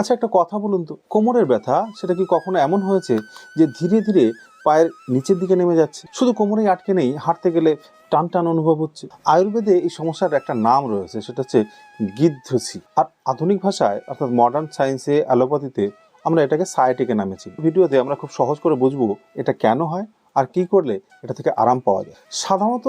আচ্ছা একটা কথা বলুন তো। কোমরের ব্যথা, সেটা কি কখনো এমন হয়েছে যে ধীরে ধীরে পায়ের নিচের দিকে নেমে যাচ্ছে? শুধু কোমরেই আটকে নেই, হাঁটতে গেলে টান টান অনুভব হচ্ছে। আয়ুর্বেদে এই সমস্যার একটা নাম রয়েছে, সেটা হচ্ছে গিদ্ধসি। আর আধুনিক ভাষায়, অর্থাৎ মডার্ন সায়েন্সে অ্যালোপ্যাথিতে, আমরা এটাকে সায়াটিকে নামেছি ভিডিওতে আমরা খুব সহজ করে বুঝব এটা কেন হয় আর কি করলে এটা থেকে আরাম পাওয়া যায়। সাধারণত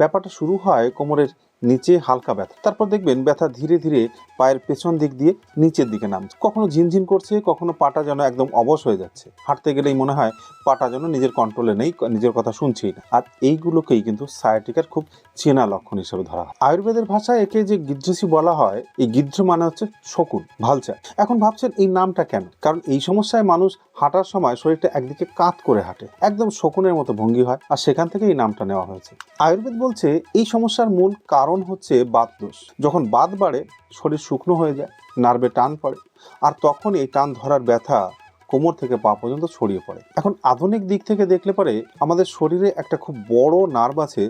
ব্যাপারটা শুরু হয় কোমরের নিচে হালকা ব্যথা। তারপর দেখবেন ব্যথা ধীরে ধীরে পায়ের পেছন দিক দিয়ে নিচের দিকে নামছে। কখনো ঝিনঝিন করছে, কখনো পাটা যেন একদম অবশ হয়ে যাচ্ছে। হাঁটতে গেলেই মনে হয় পাটা যেন নিজের কন্ট্রোলে নেই, নিজের কথা শুনছেই না। আর এইগুলোকেই কিন্তু সায়াটিকার খুব চেনা লক্ষণ হিসেবে ধরা হয়। আয়ুর্বেদের ভাষায় একে যে গিদ্ধসি বলা হয়, এই গিদ্ধ মানে হচ্ছে শকুন ভালচা এখন ভাবছেন এই নামটা কেন? কারণ এই সমস্যায় মানুষ হাঁটার সময় শরীরটা একদিকে কাত করে হাঁটে, একদম শকুনের মতো ভঙ্গি হয়, আর সেখান থেকে এই নামটা নেওয়া হয়েছে। আয়ুর্বেদ বলছে এই সমস্যার মূল কারণ হচ্ছে বাত দোষ। যখন বাত বাড়ে, শরীর শুকনো হয়ে যায়, নার্ভে টান পড়ে, আর তখন এই টান ধরার ব্যথা কোমর থেকে পা পর্যন্ত ছড়িয়ে পড়ে। এখন আধুনিক দিক থেকে দেখলে পরে আমাদের শরীরে একটা খুব বড় নার্ভ আছে,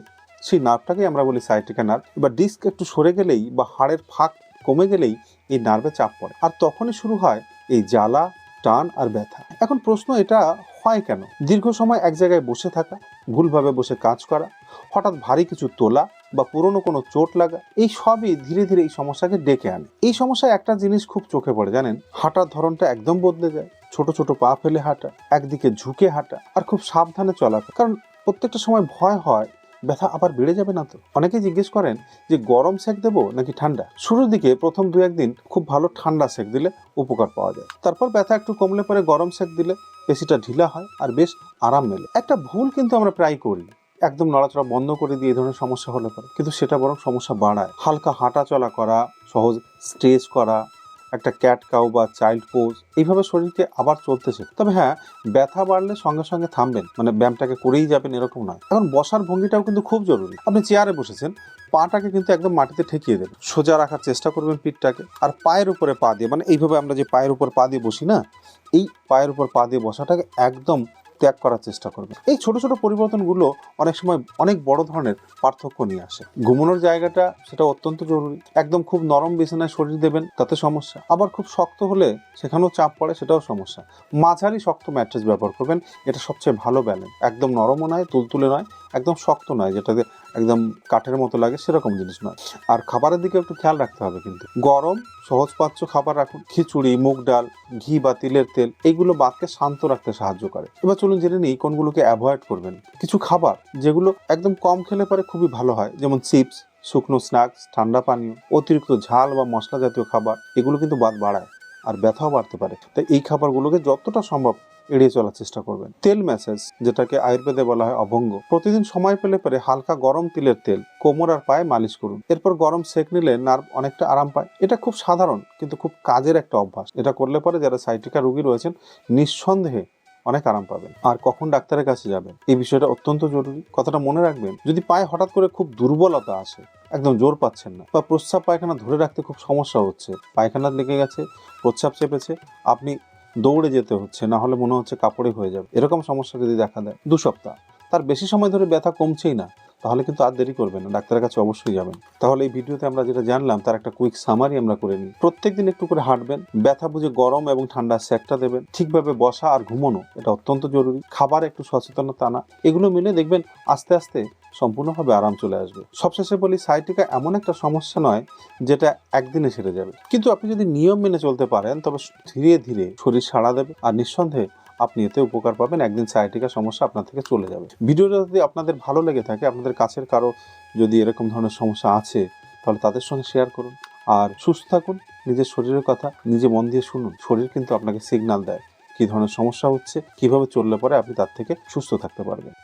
সেই নার্ভটাকেই আমরা বলি সাইটিকা নার্ভ এবার ডিস্ক একটু সরে গেলেই বা হাড়ের ফাঁক কমে গেলেই এই নার্ভে চাপ পড়ে। আর তখনই শুরু হয় এই জ্বালা, টান আর ব্যথা। এখন প্রশ্ন এটা হয় কেন? দীর্ঘ সময় এক জায়গায় বসে থাকা, ভুলভাবে বসে কাজ করা, হঠাৎ ভারী কিছু তোলা বা পুরনো কোনো চোট লাগা, এই সবই ধীরে ধীরে এই সমস্যাকে ডেকে আনে। এই সমস্যায় একটা জিনিস খুব চোখে পড়ে, জানেন? হাঁটার ধরনটা একদম বদলে যায়। ছোট ছোট পা ফেলে হাঁটা, একদিকে ঝুঁকে হাঁটা আর খুব সাবধানে চলা। কারণ প্রত্যেকটা সময় ভয় হয়, ব্যথা আবার বেড়ে যাবে না তো? অনেকে জিজ্ঞেস করেন যে, গরম সেক দেবো নাকি ঠান্ডা? শুরুর দিকে প্রথম দু একদিন খুব ভালো ঠান্ডা সেক দিলে উপকার পাওয়া যায়। তারপর ব্যথা একটু কমলে পরে গরম সেক দিলে পেশিটা ঢিলা হয় আর বেশ আরাম মেলে। একটা ভুল কিন্তু আমরা প্রায় করি। একদম নড়াচড়া বন্ধ করে দিয়ে এই ধরনের সমস্যা হলে পারে। কিন্তু সেটা বরং সমস্যা বাড়ায়। হালকা হাঁটা চলা করা, সহজ স্ট্রেচ করা, একটা ক্যাট কাউ বা চাইল্ড পোজ, এইভাবে শরীরকে আবার চলতেছে তবে হ্যাঁ ব্যথা বাড়লে সঙ্গে সঙ্গে থামবেন। মানে ব্যায়ামটাকে করেই যাবেন এরকম নয়। এখন বসার ভঙ্গিটাও কিন্তু খুব জরুরি। আপনি চেয়ারে বসেছেন, পাটাকে কিন্তু একদম মাটিতে ঠেকিয়ে দেবেন। সোজা রাখার চেষ্টা করবেন পিঠটাকে। আর পায়ের উপরে পা দিয়ে মানে এইভাবে আমরা যে পায়ের উপর পা দিয়ে বসি না, এই পায়ের উপর পা দিয়ে বসাটাকে একদম ত্যাগ করার চেষ্টা করবে। এই ছোট ছোট পরিবর্তনগুলো অনেক সময় অনেক বড় ধরনের পার্থক্য নিয়ে আসে। ঘুমানোর জায়গাটা সেটা অত্যন্ত জরুরি। একদম খুব নরম বিছানায় শরীর দেবেন, তাতে সমস্যা। আবার খুব শক্ত হলে সেখানেও চাপ পড়ে, সেটাও সমস্যা। মাঝারি শক্ত ম্যাট্রেস ব্যবহার করবেন, এটা সবচেয়ে ভালো ব্যালেন্স একদম নরমও নয়, তুলতুলে নয় একদম শক্ত নয় যেটাতে একদম কাঠের মতো লাগে, সেরকম জিনিস নয়। আর খাবারের দিকে একটু খেয়াল রাখতে হবে কিন্তু। গরম সহজপাচ্য খাবার রাখুন। খিচুড়ি, মুগ ডাল, ঘি বা তিলের তেল এইগুলো বাতকে শান্ত রাখতে সাহায্য করে। এবার চলুন জেনে নিই কোনগুলোকে অ্যাভয়েড করবেন। কিছু খাবার যেগুলো একদম কম খেলে পরে খুবই ভালো হয়, যেমন চিপস, শুকনো স্ন্যাক্স, ঠান্ডা পানীয়, অতিরিক্ত ঝাল বা মশলা জাতীয় খাবার, এগুলো কিন্তু বাদ বাড়ায়, আর ব্যথাও বাড়তে পারে। তাই এই খাবারগুলোকে যতটা সম্ভব এড়িয়ে চলার চেষ্টা করবেন। তেল ম্যাসেজ, যেটাকে আয়ুর্বেদে বলা হয় অভঙ্গ, প্রতিদিন সময় পেলে পরে হালকা গরম তিলের তেল, কোমর আর পায়ে মালিশ করুন। এরপর গরম সেক নিলে নার্ভ অনেকটা আরাম পায়। এটা খুব সাধারণ, কিন্তু খুব কাজের একটা অভ্যাস। এটা করলে পরে যারা সাইটিকা রোগী রয়েছেন, নিঃসন্দেহে অনেক আরাম পাবেন। আর কখন ডাক্তারের কাছে যাবেন? এই বিষয়টা অত্যন্ত জরুরি। কথাটা মনে রাখবেন, যদি পায়ে হঠাৎ করে খুব দুর্বলতা আসে, একদম জোর পাচ্ছেন না, বা প্রস্রাব পায়খানা ধরে রাখতে খুব সমস্যা হচ্ছে, পায়খানা লেগে গেছে, প্রস্রাব চেপেছে, আপনি দৌড়ে যেতে হচ্ছে, না হলে মনে হচ্ছে কাপড়ে হয়ে যাবে। এরকম সমস্যা যদি দেখা দেয়, দু সপ্তাহ। তার বেশি সময় ধরে ব্যথা কমছেই না, তাহলে কিন্তু আর দেরি করবেন না, ডাক্তারের কাছে অবশ্যই যাবেন। তাহলে এই ভিডিওতে আমরা যেটা জানলাম, তার একটা কুইক সামারি আমরা করে নিই। প্রত্যেক দিন একটু করে হাঁটবেন, ব্যথা বুঝে গরম এবং ঠান্ডা সেকটা দেবেন, ঠিকভাবে বসা আর ঘুমানো, এটা অত্যন্ত জরুরি। খাবার একটু সচেতনতা আনা, এগুলো মিলে দেখবেন আস্তে আস্তে সম্পূর্ণভাবে আরাম চলে আসবে। সবশেষে বলি, সাইটিকা এমন একটা সমস্যা নয়, যেটা একদিনে সেরে যাবে। কিন্তু আপনি যদি নিয়ম মেনে চলতে পারেন, তবে ধীরে ধীরে শরীর সাড়া দেবে, আর নিঃসন্দেহে আপনি এতে উপকার পাবেন, একদিন সাইটিকা সমস্যা আপনার থেকে চলে যাবে। ভিডিওটা যদি আপনাদের ভালো লেগে থাকে, আপনাদের কাছের কারও যদি এরকম ধরনের সমস্যা আছে, তাহলে তাদের সঙ্গে শেয়ার করুন। আর সুস্থ থাকুন, নিজের শরীরের কথা নিজে মন দিয়ে শুনুন। শরীর কিন্তু আপনাকে সিগনাল দেয় কী ধরনের সমস্যা হচ্ছে, কীভাবে চললে পরে আপনি তার থেকে সুস্থ থাকতে পারবেন।